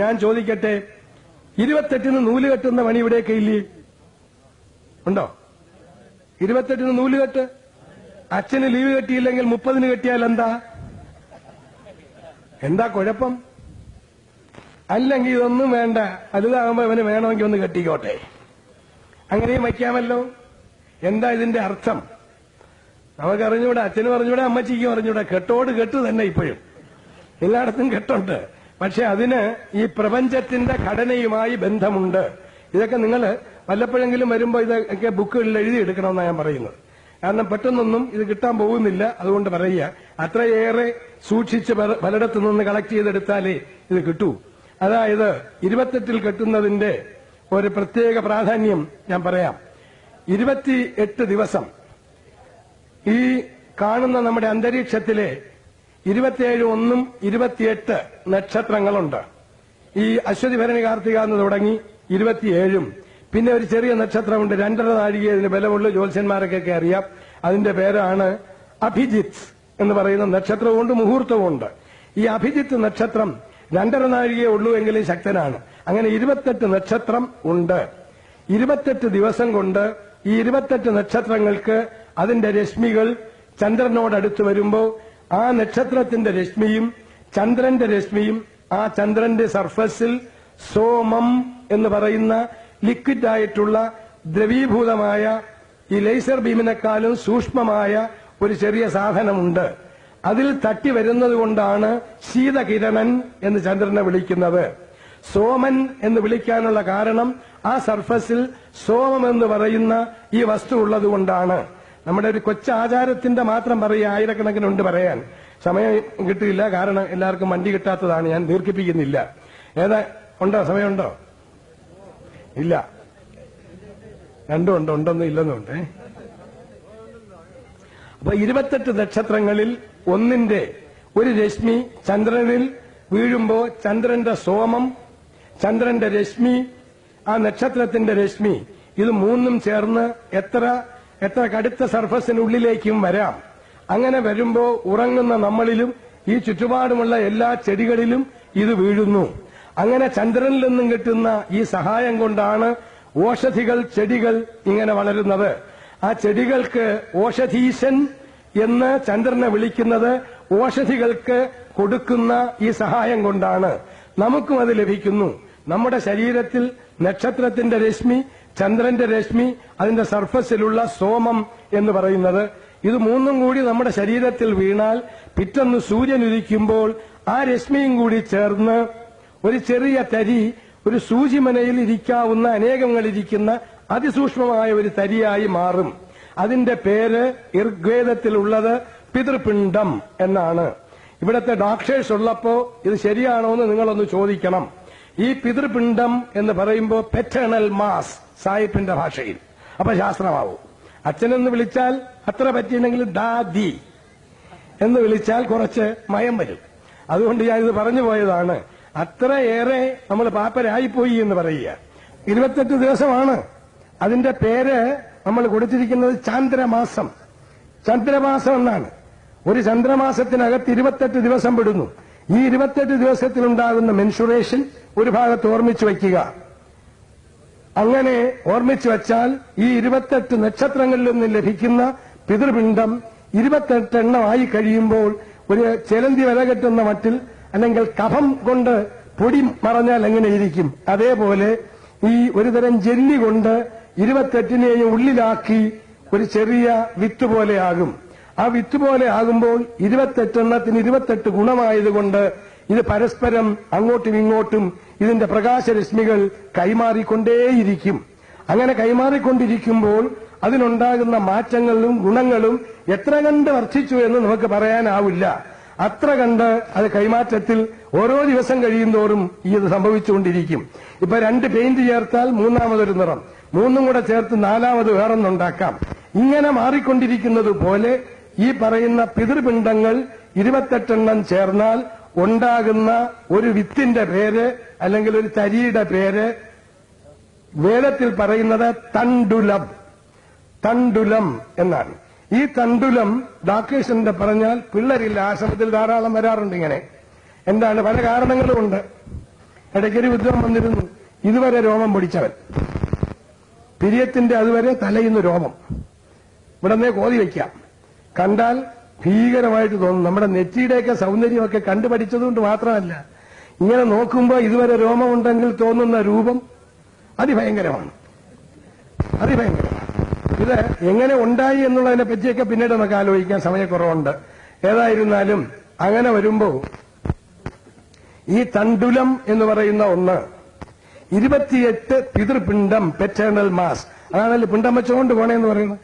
ഞാൻ ചോദിക്കട്ടെ ഇരുപത്തെട്ടിന് നൂൽ കെട്ടുന്ന പണി ഇവിടെയൊക്കെ ഇല്ലേ? ഉണ്ടോ? ഇരുപത്തെട്ടിന് നൂൽ കെട്ട്? അച്ഛന് ലീവ് കെട്ടിയില്ലെങ്കിൽ മുപ്പതിന് കെട്ടിയാൽ എന്താ? എന്താ കുഴപ്പം? അല്ലെങ്കിൽ ഇതൊന്നും വേണ്ട. വലുതാകുമ്പോ ഇവന് വേണമെങ്കിൽ ഒന്ന് കെട്ടിക്കോട്ടെ. അങ്ങനെയും വയ്ക്കാമല്ലോ. എന്താ ഇതിന്റെ അർത്ഥം? നമുക്ക് അറിഞ്ഞൂടെ അച്ഛനും പറഞ്ഞൂടെ അമ്മച്ചിക്കും അറിഞ്ഞൂടെ കെട്ടോട് കെട്ട് തന്നെ ഇപ്പോഴും. എല്ലായിടത്തും കെട്ടുണ്ട്. പക്ഷെ അതിന് ഈ പ്രപഞ്ചത്തിന്റെ ഘടനയുമായി ബന്ധമുണ്ട്. ഇതൊക്കെ നിങ്ങൾ വല്ലപ്പോഴെങ്കിലും വരുമ്പോൾ ഇതൊക്കെ ബുക്കുകളിൽ എഴുതിയെടുക്കണമെന്നാണ് ഞാൻ പറയുന്നത്. കാരണം പെട്ടെന്നൊന്നും ഇത് കിട്ടാൻ പോകുന്നില്ല. അതുകൊണ്ട് പറയുക അത്രയേറെ സൂക്ഷിച്ച് പല- പലയിടത്തു നിന്ന് കളക്ട് ചെയ്തെടുത്താലേ ഇത് കിട്ടൂ. അതായത് ഇരുപത്തെട്ടിൽ കെട്ടുന്നതിന്റെ ഒരു പ്രത്യേക പ്രാധാന്യം ഞാൻ പറയാം. ഇരുപത്തി എട്ട് ദിവസം ഈ കാണുന്ന നമ്മുടെ അന്തരീക്ഷത്തിലെ ഇരുപത്തിയേഴ് ഒന്നും ഇരുപത്തിയെട്ട് നക്ഷത്രങ്ങളുണ്ട്. ഈ അശ്വതി ഭരണി കാർത്തിക എന്ന് തുടങ്ങി ഇരുപത്തിയേഴും. പിന്നെ ഒരു ചെറിയ നക്ഷത്രമുണ്ട് രണ്ടര നാഴിക ഇതിന് ബലമുള്ള ജ്യോത്സ്യന്മാരൊക്കെ അറിയാം. അതിന്റെ പേരാണ് അഭിജിത്ത് എന്ന് പറയുന്ന നക്ഷത്രമുണ്ട് മുഹൂർത്തവുമുണ്ട്. ഈ അഭിജിത്ത് നക്ഷത്രം രണ്ടര നാഴികയെ ഉള്ളൂ എങ്കിലും ശക്തനാണ്. അങ്ങനെ ഇരുപത്തെട്ട് നക്ഷത്രം ഉണ്ട്. ഇരുപത്തെട്ട് ദിവസം കൊണ്ട് ഈ ഇരുപത്തെട്ട് നക്ഷത്രങ്ങൾക്ക് അതിന്റെ രശ്മികൾ ചന്ദ്രനോടടുത്ത് വരുമ്പോൾ ആ നക്ഷത്രത്തിന്റെ രശ്മിയും ചന്ദ്രന്റെ രശ്മിയും ആ ചന്ദ്രന്റെ സർഫസിൽ സോമം എന്ന് പറയുന്ന ലിക്വിഡ് ആയിട്ടുള്ള ദ്രവീഭൂതമായ ഈ ലേസർ ബീമിനെക്കാളും സൂക്ഷ്മമായ ഒരു ചെറിയ സാധനമുണ്ട്. അതിൽ തട്ടി വരുന്നത് കൊണ്ടാണ് ശീതകിരണൻ എന്ന് ചന്ദ്രനെ വിളിക്കുന്നത്. സോമൻ എന്ന് വിളിക്കാനുള്ള കാരണം ആ സർഫസിൽ സോമം എന്ന് പറയുന്ന ഈ വസ്തു ഉള്ളത് കൊണ്ടാണ്. നമ്മുടെ ഒരു കൊച്ചാചാരത്തിന്റെ മാത്രം പറയുക ആയിരക്കണക്കിനുണ്ട് പറയാൻ. സമയം കിട്ടിയില്ല കാരണം എല്ലാവർക്കും വണ്ടി കിട്ടാത്തതാണ് ഞാൻ ദീർഘിപ്പിക്കുന്നില്ല. ഏതാ ഉണ്ടോ? സമയമുണ്ടോ? ഇല്ല. രണ്ടും ഉണ്ട് ഉണ്ടൊന്നും ഇല്ലെന്നുണ്ട് അപ്പൊ ഇരുപത്തെട്ട് നക്ഷത്രങ്ങളിൽ ഒന്നിന്റെ ഒരു രശ്മി ചന്ദ്രനിൽ വീഴുമ്പോ ചന്ദ്രന്റെ സോമം ചന്ദ്രന്റെ രശ്മി ആ നക്ഷത്രത്തിന്റെ രശ്മി ഇത് മൂന്നും ചേർന്ന് എത്ര? എത്ര കടുത്ത സർഫസിനുള്ളിലേക്കും വരാം. അങ്ങനെ വരുമ്പോൾ ഉറങ്ങുന്ന നമ്മളിലും ഈ ചുറ്റുപാടുമുള്ള എല്ലാ ചെടികളിലും ഇത് വീഴുന്നു. അങ്ങനെ ചന്ദ്രനിൽ നിന്നും കിട്ടുന്ന ഈ സഹായം കൊണ്ടാണ് ഓഷധികൾ ചെടികൾ ഇങ്ങനെ വളരുന്നത്. ആ ചെടികൾക്ക് ഓഷധീശൻ എന്ന് ചന്ദ്രനെ വിളിക്കുന്നത് ഓഷധികൾക്ക് കൊടുക്കുന്ന ഈ സഹായം കൊണ്ടാണ്. നമുക്കും അത് ലഭിക്കുന്നു. നമ്മുടെ ശരീരത്തിൽ നക്ഷത്രത്തിന്റെ രശ്മി ചന്ദ്രന്റെ രശ്മി അതിന്റെ സർഫസിലുള്ള സോമം എന്ന് പറയുന്നത്. ഇത് മൂന്നും കൂടി നമ്മുടെ ശരീരത്തിൽ വീണാൽ പിറ്റന്ന് സൂര്യൻ ഉദിക്കുമ്പോൾ ആ രശ്മിയും കൂടി ചേർന്ന് ഒരു ചെറിയ തരി ഒരു സൂചിമനയിൽ ഇരിക്കാവുന്ന അനേകങ്ങളിരിക്കുന്ന അതിസൂക്ഷ്മമായ ഒരു തരിയായി മാറും. അതിന്റെ പേര് ഋഗ്വേദത്തിലുള്ളത് പിതൃപിണ്ഡം എന്നാണ്. ഇവിടത്തെ ഡോക്ടേഴ്സ് ഉള്ളപ്പോ ഇത് ശരിയാണോ എന്ന് നിങ്ങളൊന്ന് ചോദിക്കണം. ഈ പിതൃപിണ്ഡം എന്ന് പറയുമ്പോൾ പെറ്റേണൽ മാസ് സായിപ്പിന്റെ ഭാഷയിൽ. അപ്പൊ ശാസ്ത്രമാവും. അച്ഛനെന്ന് വിളിച്ചാൽ അത്ര പറ്റിയില്ലെങ്കിൽ ദാദി എന്ന് വിളിച്ചാൽ കുറച്ച് മയം വരും. അതുകൊണ്ട് ഞാനിത് പറഞ്ഞു പോയതാണ്. അത്രയേറെ നമ്മൾ പാപ്പരായിപ്പോയി എന്ന് പറയുക. ഇരുപത്തെട്ട് ദിവസമാണ്. അതിന്റെ പേര് നമ്മൾ കൊടുത്തിരിക്കുന്നത് ചാന്ദ്രമാസം. ചന്ദ്രമാസം എന്നാണ്. ഒരു ചന്ദ്രമാസത്തിനകത്ത് ഇരുപത്തെട്ട് ദിവസം പെടുന്നു. ഈ ഇരുപത്തെട്ട് ദിവസത്തിലുണ്ടാകുന്ന മെൻഷുറേഷൻ ഒരു ഭാഗത്ത് ഓർമ്മിച്ചു വയ്ക്കുക. അങ്ങനെ ഓർമ്മിച്ചു വച്ചാൽ ഈ ഇരുപത്തെട്ട് നക്ഷത്രങ്ങളിൽ നിന്ന് ലഭിക്കുന്ന പിതൃപിണ്ഡം ഇരുപത്തെട്ട് എണ്ണമായി കഴിയുമ്പോൾ ഒരു ചെലന്തി വില കെട്ടുന്ന മട്ടിൽ അല്ലെങ്കിൽ കഫം കൊണ്ട് പൊടി മറഞ്ഞാൽ എങ്ങനെ ഇരിക്കും? അതേപോലെ ഈ ഒരുതരം ജെല്ലി കൊണ്ട് ഇരുപത്തെട്ടിനെയും ഉള്ളിലാക്കി ഒരു ചെറിയ വിത്ത് പോലെയാകും ആ വിത്ത് പോലെ ആകുമ്പോൾ ഇരുപത്തെട്ടെണ്ണത്തിന് ഇരുപത്തെട്ട് ഗുണമായതുകൊണ്ട് ഇത് പരസ്പരം അങ്ങോട്ടും ഇങ്ങോട്ടും ഇതിന്റെ പ്രകാശരശ്മികൾ കൈമാറിക്കൊണ്ടേയിരിക്കും. അങ്ങനെ കൈമാറിക്കൊണ്ടിരിക്കുമ്പോൾ അതിനുണ്ടാകുന്ന മാറ്റങ്ങളും ഗുണങ്ങളും എത്ര കണ്ട് വർദ്ധിച്ചു എന്ന് നമുക്ക് പറയാനാവില്ല. അത്ര കണ്ട് അത് കൈമാറ്റത്തിൽ ഓരോ ദിവസം കഴിയുന്തോറും ഈ ഇത് സംഭവിച്ചുകൊണ്ടിരിക്കും. ഇപ്പൊ രണ്ട് പെയിന്റ് ചേർത്താൽ മൂന്നാമതൊരു നിറം. മൂന്നും കൂടെ ചേർത്ത് നാലാമത് വേറൊന്നുണ്ടാക്കാം. ഇങ്ങനെ മാറിക്കൊണ്ടിരിക്കുന്നത് പോലെ ഈ പറയുന്ന പിതൃപിണ്ഡങ്ങൾ ഇരുപത്തെട്ടെണ്ണം ചേർന്നാൽ ഉണ്ടാകുന്ന ഒരു വിത്തിന്റെ പേര് അല്ലെങ്കിൽ ഒരു തരിയുടെ പേര് വേദത്തിൽ പറയുന്നത് തണ്ടുലം. തണ്ടുലം എന്നാണ്. ഈ തണ്ടുലം ഡാക്ടേഴ്സിന്റെ പറഞ്ഞാൽ പിള്ളേരില്ല ആശ്രമത്തിൽ ധാരാളം വരാറുണ്ട് ഇങ്ങനെ. എന്താണ്? പല കാരണങ്ങളുമുണ്ട് ഇടയ്ക്കൊരു യുദ്ധം വന്നിരുന്നു. ഇതുവരെ രോമം പിടിച്ചവൻ. പിരിയത്തിന്റെ അതുവരെ തലയുന്ന രോമം. ഇവിടെ നിന്ന് കോതി വയ്ക്കാം. കണ്ടാൽ ഭീകരമായിട്ട് തോന്നും നമ്മുടെ നെറ്റിയുടെയൊക്കെ സൗന്ദര്യമൊക്കെ കണ്ടുപഠിച്ചതുകൊണ്ട് മാത്രമല്ല ഇങ്ങനെ നോക്കുമ്പോൾ ഇതുവരെ രോമമുണ്ടെങ്കിൽ തോന്നുന്ന രൂപം അതിഭയങ്കരമാണ്. അതിഭയങ്കരമാണ്. ഇത് എങ്ങനെ ഉണ്ടായി എന്നുള്ളതിനെ പറ്റിയൊക്കെ പിന്നീട് നമുക്ക് ആലോചിക്കാൻ സമയക്കുറവുണ്ട്. ഏതായിരുന്നാലും അങ്ങനെ വരുമ്പോൾ ഈ തണ്ടുലം എന്ന് പറയുന്ന ഒന്ന് ഇരുപത്തിയെട്ട് പിതൃപിണ്ഡം പെറ്റേണൽ മാസ്. അതാണല്ലോ പിണ്ടം വെച്ചുകൊണ്ട് പോണേന്ന് പറയുന്നത്?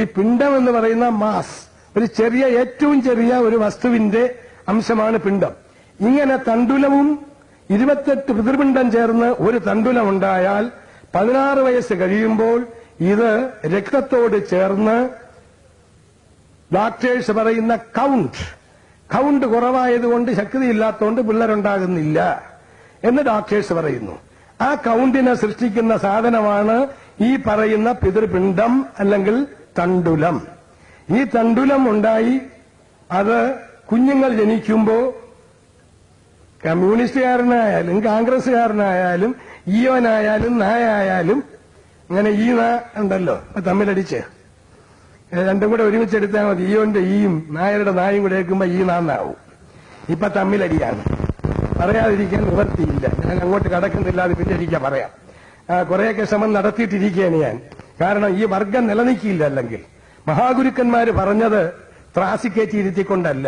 ഈ പിണ്ഡം എന്ന് പറയുന്ന മാസ് ഒരു ചെറിയ ഏറ്റവും ചെറിയ ഒരു വസ്തുവിന്റെ അംശമാണ് പിണ്ഡം. ഇങ്ങനെ തണ്ടുലവും ഇരുപത്തെട്ട് പിതൃപിണ്ഡം ചേർന്ന് ഒരു തണ്ടുലം ഉണ്ടായാൽ പതിനാറ് വയസ്സ് കഴിയുമ്പോൾ ഇത് രക്തത്തോട് ചേർന്ന് ഡോക്ടേഴ്സ് പറയുന്ന കൗണ്ട്. കൗണ്ട് കുറവായതുകൊണ്ട് ശക്തിയില്ലാത്തതുകൊണ്ട് പിള്ളേരുണ്ടാകുന്നില്ല എന്ന് ഡോക്ടേഴ്സ് പറയുന്നു. ആ കൗണ്ടിനെ സൃഷ്ടിക്കുന്ന സാധനമാണ് ഈ പറയുന്ന പിതൃപിണ്ഡം അല്ലെങ്കിൽ തണ്ടുലം. ഈ തണ്ടുലം ഉണ്ടായി അത് കുഞ്ഞുങ്ങൾ ജനിക്കുമ്പോൾ കമ്മ്യൂണിസ്റ്റുകാരനായാലും കോൺഗ്രസ്സുകാരനായാലും ഈയോനായാലും നായായാലും അങ്ങനെ ഈ നാ ഉണ്ടല്ലോ തമ്മിലടിച്ച്. രണ്ടും കൂടെ ഒരുമിച്ചെടുത്താൽ മതി. ഈയോന്റെ ഈയും നായരുടെ നായും കൂടെ കേൾക്കുമ്പോ ഈ നാന്നാവും ഇപ്പൊ തമ്മിലടിയാണ്. പറയാതിരിക്കാൻ നിവർത്തിയില്ല ഞാൻ അങ്ങോട്ട് കടക്കുന്നില്ല അത് പിന്നെ ഇരിക്കാൻ പറയാം. കുറെയൊക്കെ ശ്രമം നടത്തിയിട്ടിരിക്കുകയാണ് ഞാൻ. കാരണം ഈ വർഗം നിലനിൽക്കില്ല അല്ലെങ്കിൽ. മഹാഗുരുക്കന്മാര് പറഞ്ഞത് ത്രാസിക്കേറ്റി ഇരുത്തിക്കൊണ്ടല്ല.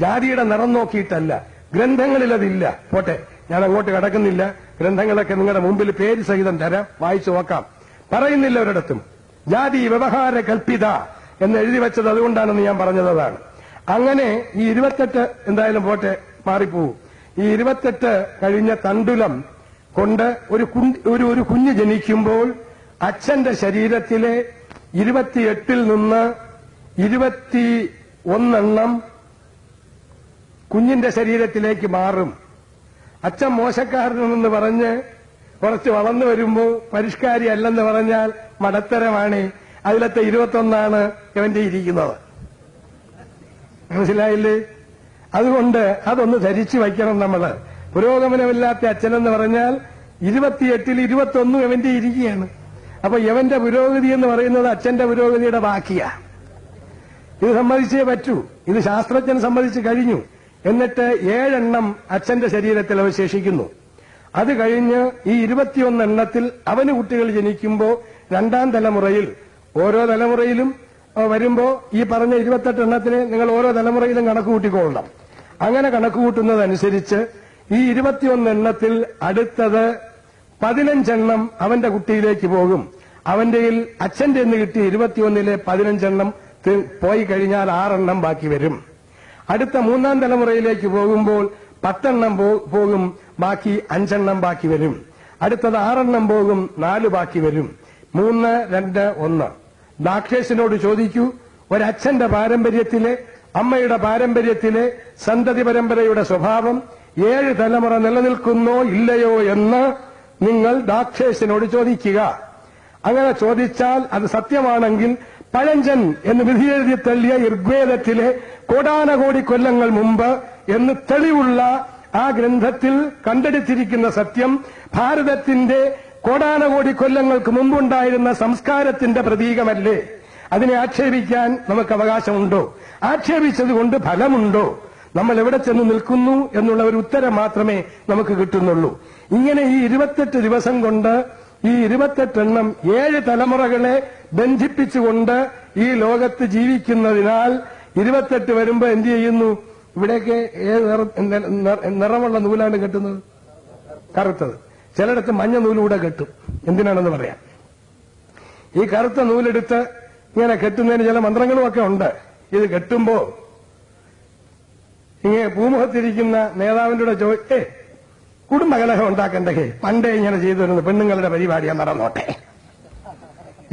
ജാതിയുടെ നിറം നോക്കിയിട്ടല്ല. ഗ്രന്ഥങ്ങളിൽ അതില്ല പോട്ടെ ഞാൻ അങ്ങോട്ട് കടക്കുന്നില്ല. ഗ്രന്ഥങ്ങളൊക്കെ നിങ്ങളുടെ മുമ്പിൽ പേര് സഹിതം തരാം. വായിച്ചു നോക്കാം. പറയുന്നില്ല ഒരിടത്തും. ജാതി വ്യവഹാര കൽപ്പിത എന്ന് എഴുതി വെച്ചത് അതുകൊണ്ടാണെന്ന് ഞാൻ പറഞ്ഞതാണ് അങ്ങനെ ഈ ഇരുപത്തെട്ട് എന്തായാലും പോട്ടെ മാറിപ്പോവും. ഈ ഇരുപത്തെട്ട് കഴിഞ്ഞ തണ്ടുലം കൊണ്ട് ഒരു ഒരു കുഞ്ഞ് ജനിക്കുമ്പോൾ അച്ഛന്റെ ശരീരത്തിലെ ഇരുപത്തിയെട്ടിൽ നിന്ന് ഇരുപത്തി ഒന്നെണ്ണം കുഞ്ഞിന്റെ ശരീരത്തിലേക്ക് മാറും. അച്ഛൻ മോശക്കാരനെന്ന് പറഞ്ഞ് കുറച്ച് വളർന്നു വരുമ്പോൾ പരിഷ്കാരി അല്ലെന്ന് പറഞ്ഞാൽ മടത്തരമാണ്. അതിലത്തെ ഇരുപത്തൊന്നാണ് ഇവന്റെ ഇരിക്കുന്നത്. മനസ്സിലായില്ലേ? അതുകൊണ്ട് അതൊന്ന് ധരിച്ചു വയ്ക്കണം നമ്മൾ. പുരോഗമനമില്ലാത്ത അച്ഛനെന്ന് പറഞ്ഞാൽ ഇരുപത്തിയെട്ടിൽ ഇരുപത്തൊന്നും ഇവന്റെ ഇരിക്കുകയാണ്. അപ്പൊ യവന്റെ പുരോഗതി എന്ന് പറയുന്നത് അച്ഛന്റെ പുരോഗതിയുടെ ബാക്കിയാ. ഇത് സമ്മതിച്ചേ പറ്റൂ. ഇത് ശാസ്ത്രജ്ഞൻ സമ്മതിച്ചു കഴിഞ്ഞു. എന്നിട്ട് ഏഴെണ്ണം അച്ഛന്റെ ശരീരത്തിൽ അവശേഷിക്കുന്നു. അത് കഴിഞ്ഞ് ഈ ഇരുപത്തിയൊന്ന് എണ്ണത്തിൽ അവന് കുട്ടികൾ ജനിക്കുമ്പോൾ രണ്ടാം തലമുറയിൽ ഓരോ തലമുറയിലും വരുമ്പോ ഈ പറഞ്ഞ ഇരുപത്തെട്ട് എണ്ണത്തിന് നിങ്ങൾ ഓരോ തലമുറയിലും കണക്ക് കൂട്ടിക്കൊള്ളണം അങ്ങനെ കണക്ക് കൂട്ടുന്നതനുസരിച്ച് ഈ ഇരുപത്തിയൊന്ന് എണ്ണത്തിൽ അടുത്തത് പതിനഞ്ചെണ്ണം അവന്റെ കുട്ടിയിലേക്ക് പോകും. അവന്റെ അച്ഛന്റെ എന്ന് കിട്ടിയ ഇരുപത്തിയൊന്നിലെ പതിനഞ്ചെണ്ണം പോയി കഴിഞ്ഞാൽ ആറെണ്ണം ബാക്കി വരും. അടുത്ത മൂന്നാം തലമുറയിലേക്ക് പോകുമ്പോൾ പത്തെണ്ണം പോകും ബാക്കി അഞ്ചെണ്ണം ബാക്കി വരും. അടുത്തത് ആറെണ്ണം പോകും നാല് ബാക്കി വരും. മൂന്ന് രണ്ട് ഒന്ന്. ഡാക്ടേഴ്സിനോട് ചോദിക്കൂ ഒരച്ഛന്റെ പാരമ്പര്യത്തിലെ അമ്മയുടെ പാരമ്പര്യത്തിലെ സന്തതി പരമ്പരയുടെ സ്വഭാവം ഏഴ് തലമുറ നിലനിൽക്കുന്നോ ഇല്ലയോ എന്ന് നിങ്ങൾ ദാക്ഷേഷനോട് ചോദിക്കുക. അങ്ങനെ ചോദിച്ചാൽ അത് സത്യമാണെങ്കിൽ പഴഞ്ചൻ എന്ന് വിധി വിധിയെഴുതി തള്ളിയ ഋഗ്വേദത്തിലെ കോടാനകോടി കൊല്ലങ്ങൾ മുമ്പ് എന്ന് തെളിവുള്ള ആ ഗ്രന്ഥത്തിൽ കണ്ടെടുത്തിരിക്കുന്ന സത്യം ഭാരതത്തിന്റെ കോടാനകോടി കൊല്ലങ്ങൾക്ക് മുമ്പുണ്ടായിരുന്ന സംസ്കാരത്തിന്റെ പ്രതീകമല്ലേ? അതിനെ ആക്ഷേപിക്കാൻ നമുക്ക് അവകാശമുണ്ടോ? ആക്ഷേപിച്ചതുകൊണ്ട് ഫലമുണ്ടോ? നമ്മൾ എവിടെ ചെന്ന് നിൽക്കുന്നു എന്നുള്ള ഒരു ഉത്തരം മാത്രമേ നമുക്ക് കിട്ടുന്നുള്ളൂ. ഇങ്ങനെ ഈ ഇരുപത്തെട്ട് ദിവസം കൊണ്ട് ഈ ഇരുപത്തെട്ടെണ്ണം ഏഴ് തലമുറകളെ ബന്ധിപ്പിച്ചുകൊണ്ട് ഈ ലോകത്ത് ജീവിക്കുന്നതിനാൽ ഇരുപത്തെട്ട് വരുമ്പോ എന്ത് ചെയ്യുന്നു? ഇവിടെയൊക്കെ ഏത് നിറമുള്ള നൂലാണ് കെട്ടുന്നത്? കറുത്തത്. ചിലയിടത്ത് മഞ്ഞ നൂലൂടെ കെട്ടും. എന്തിനാണെന്ന് പറയാം. ഈ കറുത്ത നൂലെടുത്ത് ഇങ്ങനെ കെട്ടുന്നതിന് ചില മന്ത്രങ്ങളും ഒക്കെ ഉണ്ട്. ഇത് കെട്ടുമ്പോ ഇങ്ങനെ ഭൂമുഖത്തിരിക്കുന്ന നേതാവിന്റെ കൂടെ ചോദിച്ചേ കുടുംബകലഹം ഉണ്ടാക്കണ്ടേ? പണ്ടേ ഇങ്ങനെ ചെയ്തു വരുന്നത് പെണ്ണുങ്ങളുടെ പരിപാടിയാ നടന്നോട്ടെ.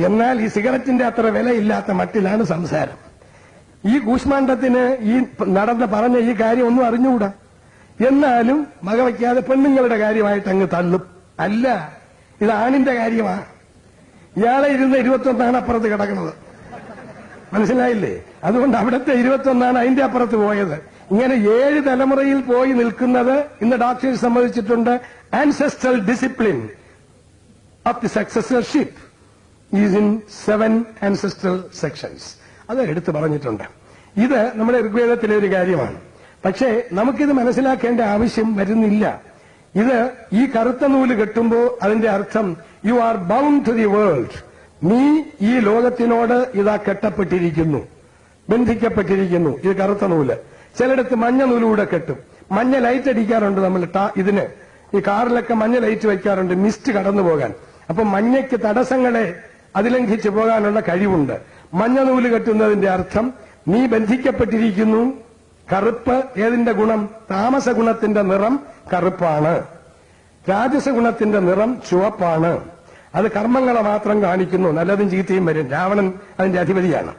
എന്നാൽ ഈ സിഗരറ്റിന്റെ അത്ര വിലയില്ലാത്ത മട്ടിലാണ് സംസാരം. ഈ കൂഷ്മാണ്ഡത്തിന് ഈ നടന്ന പറഞ്ഞ ഈ കാര്യം ഒന്നും അറിഞ്ഞുകൂടാ? എന്നാലും മക വയ്ക്കാതെ പെണ്ണുങ്ങളുടെ കാര്യമായിട്ട് അങ്ങ് തള്ളും. അല്ല ഇത് ആണിന്റെ കാര്യമാ. ഇയാളെ ഇരുന്ന് ഇരുപത്തൊന്നാണ് അപ്പുറത്ത് കിടക്കുന്നത്. മനസ്സിലായില്ലേ? അതുകൊണ്ട് അവിടുത്തെ ഇരുപത്തൊന്നാണ് അതിന്റെ അപ്പുറത്ത് പോയത്. ഇങ്ങനെ ഏഴ് തലമുറയിൽ പോയി നിൽക്കുന്നത് ഇന്ന് ഡോക്ടേഴ്സ് സമ്മതിച്ചിട്ടുണ്ട്. Ancestral discipline of the successorship is in seven ancestral sections അത് എടുത്തു പറഞ്ഞിട്ടുണ്ട്. ഇത് നമ്മുടെ ഋഗ്വേദത്തിലെ ഒരു കാര്യമാണ്. പക്ഷേ നമുക്കിത് മനസ്സിലാക്കേണ്ട ആവശ്യം വരുന്നില്ല. ഇത് ഈ കറുത്ത നൂൽ കെട്ടുമ്പോൾ അതിന്റെ അർത്ഥം you are bound to the world നീ ഈ ലോകത്തിനോട് ഇതാ കെട്ടപ്പെട്ടിരിക്കുന്നു ബന്ധിക്കപ്പെട്ടിരിക്കുന്നു ഇത് കറുത്ത നൂൽ. ചിലയിടത്ത് മഞ്ഞ നൂലൂടെ കെട്ടും. മഞ്ഞ ലൈറ്റ് അടിക്കാറുണ്ട് നമ്മൾ ഇതിന്. ഈ കാറിലൊക്കെ മഞ്ഞ ലൈറ്റ് വയ്ക്കാറുണ്ട് മിസ്റ്റ് കടന്നു പോകാൻ. അപ്പൊ മഞ്ഞയ്ക്ക് തടസ്സങ്ങളെ അതിലംഘിച്ചു പോകാനുള്ള കഴിവുണ്ട്. മഞ്ഞ നൂൽ കെട്ടുന്നതിന്റെ അർത്ഥം നീ ബന്ധിക്കപ്പെട്ടിരിക്കുന്നു കറുപ്പ് ഏതിന്റെ ഗുണം? താമസ ഗുണത്തിന്റെ നിറം കറുപ്പാണ്. രാജസ ഗുണത്തിന്റെ നിറം ചുവപ്പാണ്. അത് കർമ്മങ്ങളെ മാത്രം കാണിക്കുന്നു. നല്ലതും ചീത്തയും വരും. രാവണൻ അതിന്റെ അധിപതിയാണ്.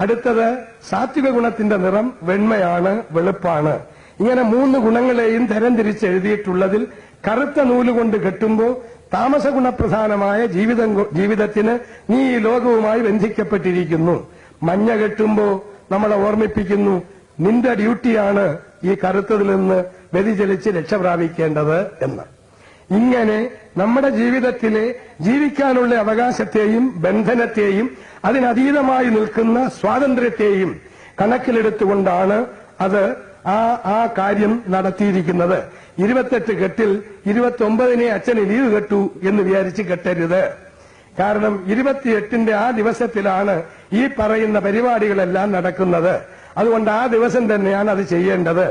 അടുത്തത് സാത്വിക ഗുണത്തിന്റെ നിറം വെണ്മയാണ് വെളുപ്പാണ്. ഇങ്ങനെ മൂന്ന് ഗുണങ്ങളെയും തരംതിരിച്ച് എഴുതിയിട്ടുള്ളതിൽ കറുത്ത നൂലുകൊണ്ട് കെട്ടുമ്പോൾ താമസ ഗുണപ്രധാനമായ ജീവിതം ജീവിതത്തിന് നീ ഈ ലോകവുമായി ബന്ധിക്കപ്പെട്ടിരിക്കുന്നു. മഞ്ഞ കെട്ടുമ്പോ നമ്മളെ ഓർമ്മിപ്പിക്കുന്നു നിന്റെ ഡ്യൂട്ടിയാണ് ഈ കറുത്തതിൽ നിന്ന് വ്യതിചലിച്ച് രക്ഷപ്രാപിക്കേണ്ടത് എന്ന്. ഇങ്ങനെ നമ്മുടെ ജീവിതത്തിലെ ജീവിക്കാനുള്ള അവകാശത്തെയും ബന്ധനത്തെയും അതിനതീതമായി നിൽക്കുന്ന സ്വാതന്ത്ര്യത്തെയും കണക്കിലെടുത്തുകൊണ്ടാണ് അത് ആ ആ കാര്യം നടത്തിയിരിക്കുന്നത്. ഇരുപത്തെട്ട് കെട്ടിൽ ഇരുപത്തി ഒമ്പതിനെ അച്ഛന് ലീവ് കെട്ടു എന്ന് വിചാരിച്ച് കെട്ടരുത്. കാരണം ഇരുപത്തിയെട്ടിന്റെ ആ ദിവസത്തിലാണ് ഈ പറയുന്ന പരിപാടികളെല്ലാം നടക്കുന്നത്. അതുകൊണ്ട് ആ ദിവസം തന്നെയാണ് അത് ചെയ്യേണ്ടത്.